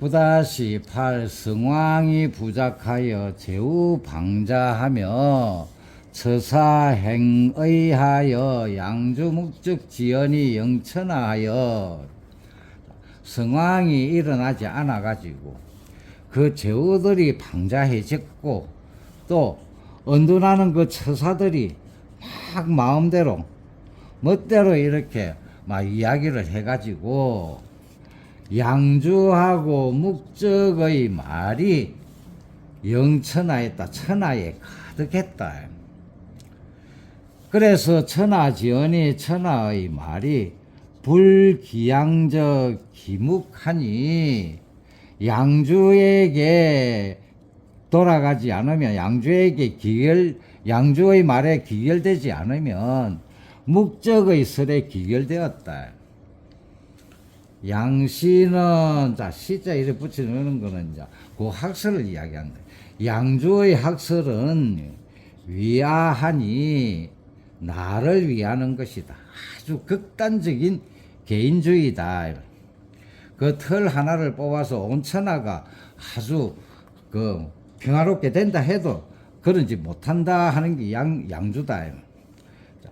구다시 팔 성왕이 부작하여 제우 방자하며 처사행의하여 양주 목적 지연이 영천하여 성왕이 일어나지 않아 가지고 그 제후들이 방자해졌고 또 언둔하는 그 처사들이 막 마음대로 멋대로 이렇게 막 이야기를 해가지고 양주하고 묵적의 말이 영천하였다 천하에 가득했다. 그래서 천하지연이 천하의 말이 불기양적 기묵하니 양주에게 돌아가지 않으면 양주에게 기결 양주의 말에 기결되지 않으면 묵적의 설에 기결되었다. 양시는 자 시자 이래 붙여놓는 거는 이제 그 학설을 이야기한다. 양주의 학설은 위하하니 나를 위하는 것이다. 아주 극단적인 개인주의다. 그 털 하나를 뽑아서 온 천하가 아주 그 평화롭게 된다 해도 그런지 못한다 하는 게 양, 양주다. 자,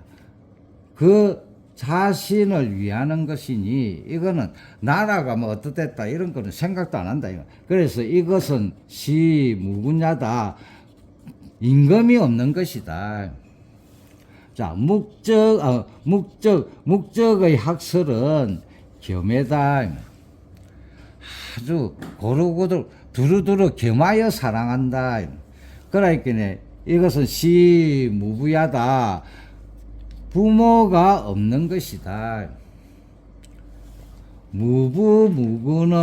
그 자신을 위하는 것이니 이거는 나라가 뭐 어떻됐다 이런 거는 생각도 안 한다. 이거. 그래서 이것은 시무군야다. 임금이 없는 것이다. 자, 묵적, 어, 묵적, 묵적의 학설은 겸해다. 아주 고루고루 두루두루 겸하여 사랑한다. 그러니까 이것은 시무부야다. 부모가 없는 것이다. 무부무구는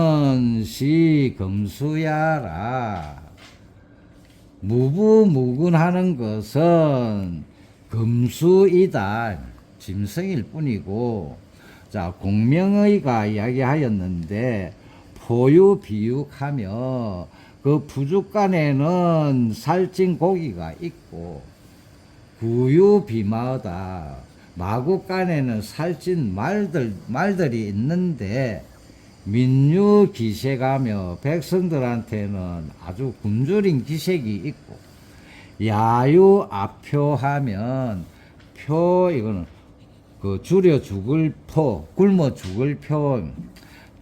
시금수야라. 무부무군하는 것은 금수이다. 짐승일 뿐이고, 자, 공명의가 이야기하였는데, 포유 비육하며, 그 부죽간에는 살찐 고기가 있고, 구유비마다 마구간에는 살찐 말들, 말들이 있는데, 민유 기색하며 백성들한테는 아주 굶주린 기색이 있고, 야유 앞표하면 표 이거는 그 줄여 죽을 포 굶어 죽을 표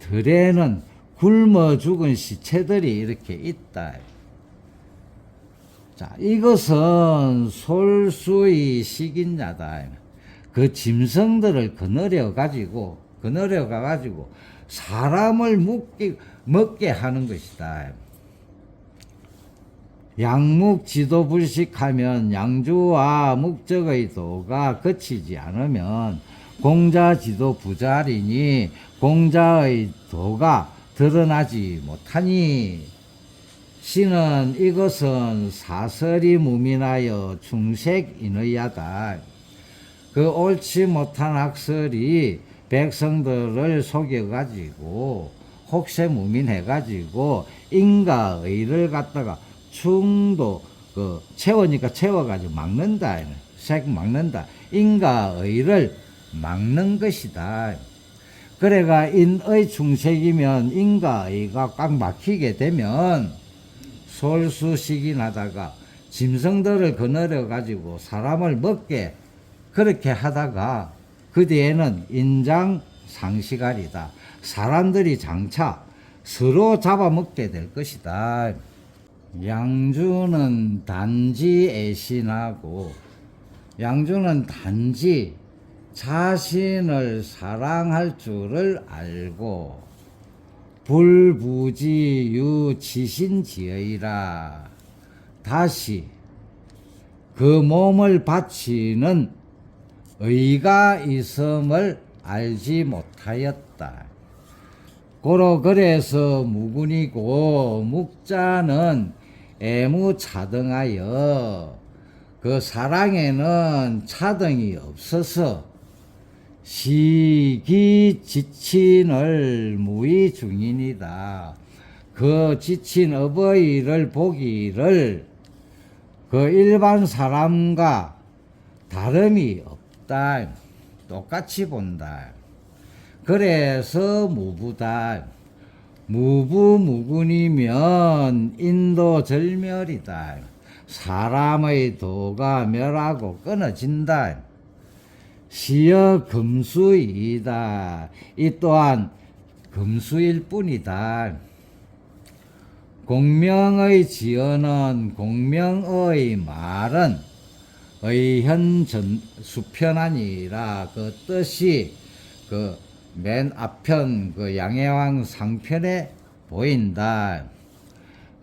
들에는 굶어 죽은 시체들이 이렇게 있다. 자 이것은 솔수의 식인자다. 그 짐승들을 거느려 가지고 거느려 가 가지고 사람을 먹게 먹게 하는 것이다. 양묵 지도 불식하면 양주와 목적의 도가 거치지 않으면 공자 지도 부자리니 공자의 도가 드러나지 못하니 신은 이것은 사설이 무민하여 충색인의야다. 그 옳지 못한 학설이 백성들을 속여가지고 혹세무민해가지고 인가의를 갖다가 충도 그 채우니까 채워가지고 막는다. 색 막는다. 인가의를 막는 것이다. 그래가 인의 충색이면 인가의가 꽉 막히게 되면 솔수식인하다가 짐승들을 거느려 가지고 사람을 먹게 그렇게 하다가 그 뒤에는 인장 상시갈이다. 사람들이 장차 서로 잡아먹게 될 것이다. 양주는 단지 애신하고 양주는 단지 자신을 사랑할 줄을 알고 불부지유 지신지의라 다시 그 몸을 바치는 의가 있음을 알지 못하였다. 고로 그래서 무군이고 묵자는 애무차등하여 그 사랑에는 차등이 없어서 시기 지친을 무의 중인이다. 그 지친 어버이를 보기를 그 일반 사람과 다름이 없다. 똑같이 본다. 그래서 무부다. 무부무군이면 인도절멸이다. 사람의 도가 멸하고 끊어진다. 시여 금수이다. 이 또한 금수일 뿐이다. 공명의 지어는 공명의 말은 의현 전 수편아니라 그 뜻이 그 맨 앞편 그 양해왕 상편에 보인다.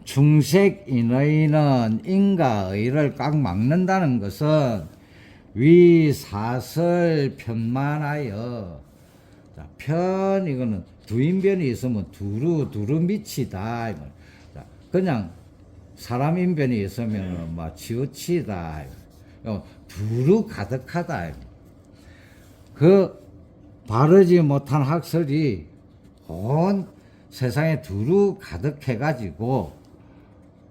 충색인의는 인가의를 꽉 막는다는 것은 위 사설 편만하여 자, 편 이거는 두인변이 있으면 두루 두루 미치다. 이거. 자, 그냥 사람 인변이 있으면 막 치우치다. 이거. 두루 가득하다. 이거. 그 바르지 못한 학설이 온 세상에 두루 가득해 가지고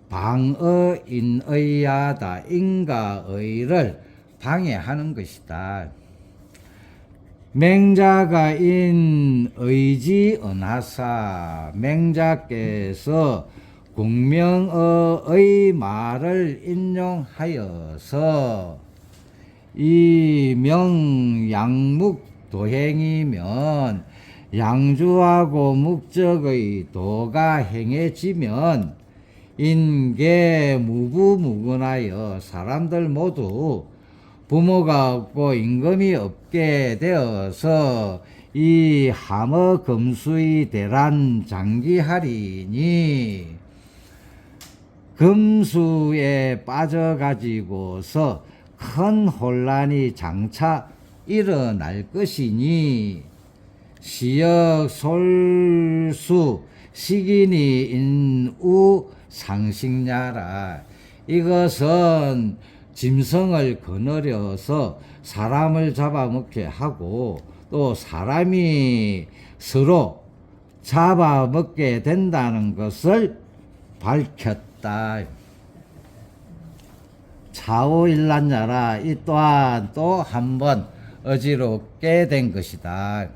방어 인의야다 인가의를 방해하는 것이다. 맹자가 인 의지언하사 맹자께서 공명어의 말을 인용하여서 이 명양묵 도행이면 양주하고 묵적의 도가 행해지면 인계 무부무근하여 사람들 모두 부모가 없고 임금이 없게 되어서 이 함어 금수의 대란 장기하리니 금수에 빠져가지고서 큰 혼란이 장차 일어날 것이니 시역 솔수 식인이 인우 상식냐라. 이것은 짐승을 거느려서 사람을 잡아먹게 하고 또 사람이 서로 잡아먹게 된다는 것을 밝혔다. 차오일란야라 이 또한 또 한 번 어지럽게 된 것이다.